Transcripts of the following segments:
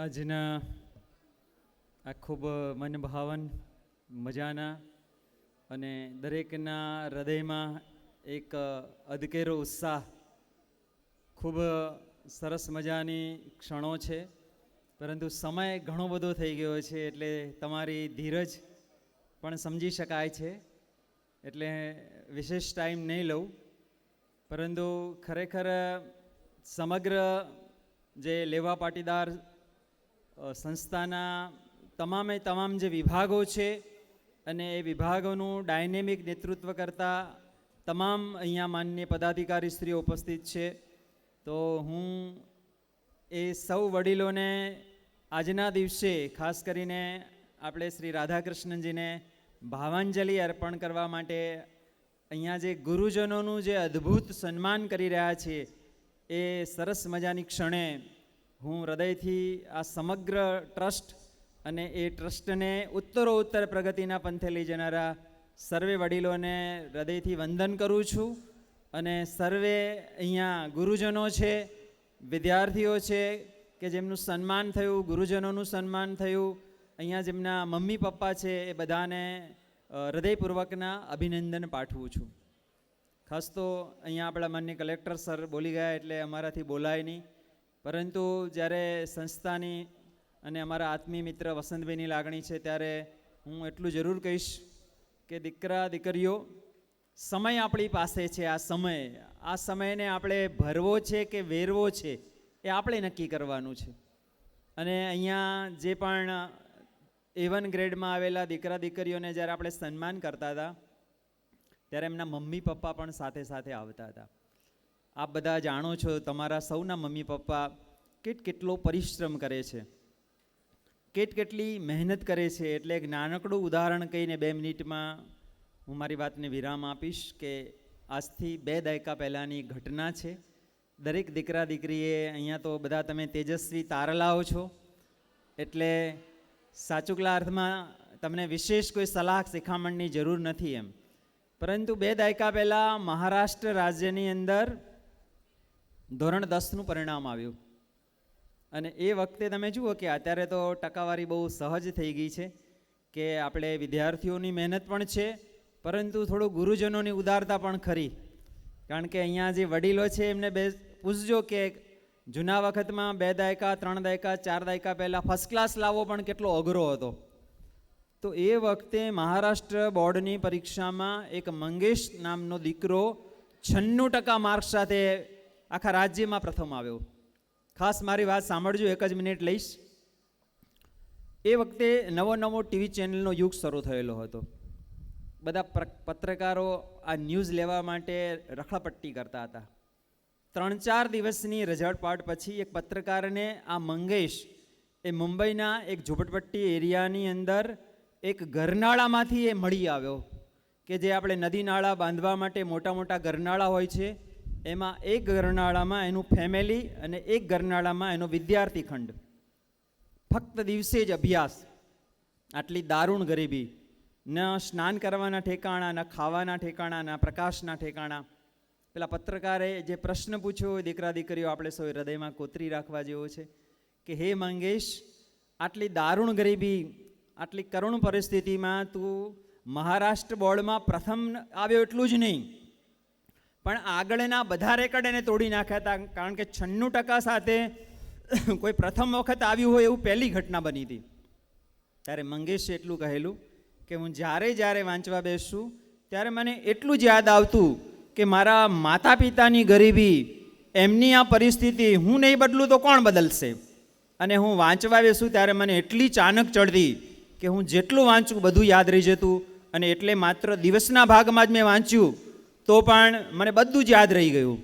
આજના આ ખૂબ મનભાવન, મજાના અને દરેકના હૃદયમાં એક અધકેરો ઉત્સાહ ખૂબ સરસ મજાની ક્ષણો છે. પરંતુ સમય ઘણો બધો થઈ ગયો છે એટલે તમારી ધીરજ પણ સમજી શકાય છે. એટલે વિશેષ ટાઈમ નહીં લઉં. પરંતુ ખરેખર સમગ્ર જે લેવા પાટીદાર સંસ્થાના તમામે તમામ જે વિભાગો છે અને એ વિભાગોનું ડાયનેમિક નેતૃત્વ કરતા તમામ અહીંયા માન્ય પદાધિકારી શ્રીઓ ઉપસ્થિત છે. તો હું એ સૌ વડીલોને આજના દિવસે ખાસ કરીને આપણે શ્રી રાધાકૃષ્ણજીને ભાવાંજલિ અર્પણ કરવા માટે અહીંયા જે ગુરુજનોનું જે અદ્ભુત સન્માન કરી રહ્યા છીએ, એ સરસ મજાની ક્ષણે હું હૃદયથી આ સમગ્ર ટ્રસ્ટ અને એ ટ્રસ્ટને ઉત્તરો ઉત્તર પ્રગતિના પંથે લઈ જનારા સર્વે વડીલોને હૃદયથી વંદન કરું છું અને સર્વે અહીંયા ગુરુજનો છે, વિદ્યાર્થીઓ છે કે જેમનું સન્માન થયું, ગુરુજનોનું સન્માન થયું, અહીંયા જેમના મમ્મી પપ્પા છે એ બધાને હૃદયપૂર્વકના અભિનંદન પાઠવું છું. ખાસ તો અહીંયા આપણા માન્ય કલેક્ટર સર બોલી ગયા એટલે અમારાથી બોલાય નહીં. પરંતુ જ્યારે સંસ્થાની અને અમારા આત્મીય મિત્ર વસંતભાઈની લાગણી છે ત્યારે હું એટલું જરૂર કહીશ કે દીકરા, દીકરીઓ, સમય આપણી પાસે છે, આ સમય. આ સમયને આપણે ભરવો છે કે વેરવો છે એ આપણે નક્કી કરવાનું છે. અને અહીંયા જે પણ એવન ગ્રેડમાં આવેલા દીકરા, દીકરીઓને જ્યારે આપણે સન્માન કરતા હતા, ત્યારે એમના મમ્મી, પપ્પા પણ સાથે સાથે આવતા હતા. આપ બધા જાણો છો, તમારા સૌના મમ્મી પપ્પા કેટ કેટલો પરિશ્રમ કરે છે. કેટ કેટલી મહેનત કરે છે. એટલે એક નાનકડું ઉદાહરણ કહીને બે મિનિટમાં હું મારી વાતને વિરામ આપીશ કે આજથી બે દાયકા પહેલાંની ઘટના છે. દરેક દીકરા દીકરીએ અહીંયા તો બધા તમે તેજસ્વી તારલાઓ છો. એટલે સાચુકલા અર્થમાં તમને વિશેષ કોઈ સલાહ શિખામણની જરૂર નથી એમ. પરંતુ બે દાયકા પહેલાં મહારાષ્ટ્ર રાજ્યની અંદર ધોરણ દસનું પરિણામ આવ્યું. અને એ વખતે તમે જુઓ કે અત્યારે તો ટકાવારી બહુ સહજ થઈ ગઈ છે કે આપણે વિદ્યાર્થીઓની મહેનત પણ છે, પરંતુ થોડું ગુરુજનોની ઉદારતા પણ ખરી. કારણ કે અહીંયા જે વડીલો છે એમને બે પૂછજો કે જૂના વખતમાં બે દાયકા, ત્રણ દાયકા, ચાર દાયકા પહેલાં ફર્સ્ટ ક્લાસ લાવવો પણ કેટલો અઘરો હતો. તો એ વખતે મહારાષ્ટ્ર બોર્ડની પરીક્ષામાં એક મંગેશ નામનો દીકરો છન્નું ટકા માર્ક સાથે આખા રાજ્યમાં પ્રથમ આવ્યો. ખાસ મારી વાત સાંભળજો, એક જ મિનિટ લઈશ. એ વખતે નવો નવો ટીવી ચેનલનો યુગ શરૂ થયેલો હતો. બધા પત્રકારો આ ન્યૂઝ લેવા માટે રખડપટ્ટી કરતા હતા. ત્રણ ચાર દિવસની રજળપાટ પછી એક પત્રકારને, આ મંગેશ, એ મુંબઈના એક ઝૂંપડપટ્ટી એરિયાની અંદર એક ગરનાળામાંથી એ મળી આવ્યો કે જે આપણે નદી નાળા બાંધવા માટે મોટા મોટા ગરનાળા હોય છે. એમાં એક ગરનાળામાં એનું ફેમિલી અને એક ગરનાળામાં એનો વિદ્યાર્થી ખંડ. ફક્ત દિવસે જ અભ્યાસ. આટલી દારૂણ ગરીબી. ન સ્નાન કરવાના ઠેકાણા, ન ખાવાના ઠેકાણા, ન પ્રકાશના ઠેકાણા. પેલા પત્રકારે જે પ્રશ્ન પૂછ્યો દીકરા દીકરીઓ, આપણે સૌ હૃદયમાં કોતરી રાખવા જેવો છે કે, હે મંગેશ, આટલી દારૂણ ગરીબી, આટલી કરુણ પરિસ્થિતિમાં તું મહારાષ્ટ્ર બોર્ડમાં પ્રથમ આવ્યો એટલું જ નહીં. પણ આગળના બધા રેકર્ડ એને તોડી નાખ્યા હતા, કારણ કે છન્નું ટકા સાથે કોઈ પ્રથમ વખત આવ્યું હોય એવું પહેલી ઘટના બની હતી. ત્યારે મંગેશે એટલું કહેલું કે હું જ્યારે જ્યારે વાંચવા બેસું, ત્યારે મને એટલું જ યાદ આવતું કે મારા માતા પિતાની ગરીબી, એમની આ પરિસ્થિતિ, હું નહીં બદલું તો કોણ બદલશે? અને હું વાંચવા બેસું ત્યારે મને એટલી ચાનક ચડતી કે હું જેટલું વાંચું બધું યાદ રહી જતું અને એટલે માત્ર દિવસના ભાગમાં જ મેં વાંચ્યું. તો પણ મને બધું જ યાદ રહી ગયું.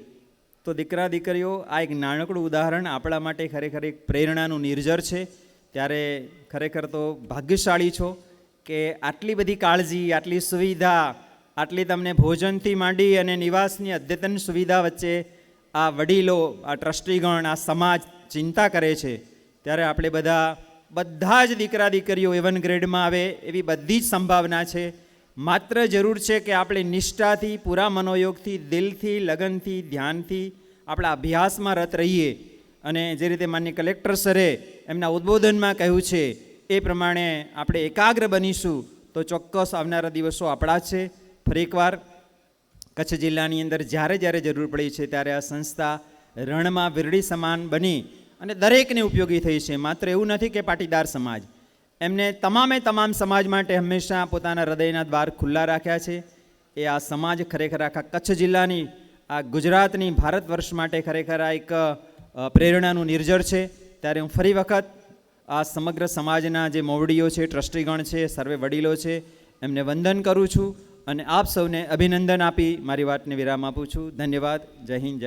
તો દીકરા દીકરીઓ, આ એક નાનકડું ઉદાહરણ આપણા માટે ખરેખર એક પ્રેરણાનું નિર્જર છે. ત્યારે ખરેખર તો ભાગ્યશાળી છો કે આટલી બધી કાળજી, આટલી સુવિધા, આટલી તમને ભોજનથી માંડી અને નિવાસની અદ્યતન સુવિધા વચ્ચે આ વડીલો, આ ટ્રસ્ટીગણ, આ સમાજ ચિંતા કરે છે. ત્યારે આપણે બધા બધા જ દીકરા દીકરીઓ એવન ગ્રેડમાં આવે એવી બધી જ સંભાવના છે. માત્ર જરૂર છે કે આપણે નિષ્ઠાથી, પૂરા મનોયોગથી, દિલથી, લગનથી, ધ્યાનથી આપણા અભ્યાસમાં રત રહીએ. અને જે રીતે માન્ય કલેક્ટર સરે એમના ઉદ્બોધનમાં કહ્યું છે, એ પ્રમાણે આપણે એકાગ્ર બનીશું તો ચોક્કસ આવનારા દિવસો આપણા છે. ફરી એકવાર, કચ્છ જિલ્લાની અંદર જ્યારે જ્યારે જરૂર પડી છે ત્યારે આ સંસ્થા રણમાં વીરડી સમાન બની અને દરેકને ઉપયોગી થઈ છે. માત્ર એવું નથી કે પાટીદાર સમાજ એમને તમામે તમામ સમાજ માટે હંમેશા પોતાના હૃદયના દ્વાર ખુલ્લા રાખ્યા છે. એ આ સમાજ ખરેખર આખા કચ્છ જિલ્લાની, આ ગુજરાતની ભારત વર્ષ માટે ખરેખર આ એક પ્રેરણાનું નિર્જર છે. ત્યારે હું ફરી વખત આ સમગ્ર સમાજના જે મોવડીઓ છે, ટ્રસ્ટીગણ છે, સર્વે વડીલો છે, એમને વંદન કરું છું અને આપ સૌને અભિનંદન આપી મારી વાતને વિરામ આપું છું. ધન્યવાદ. જય હિન્દ, જય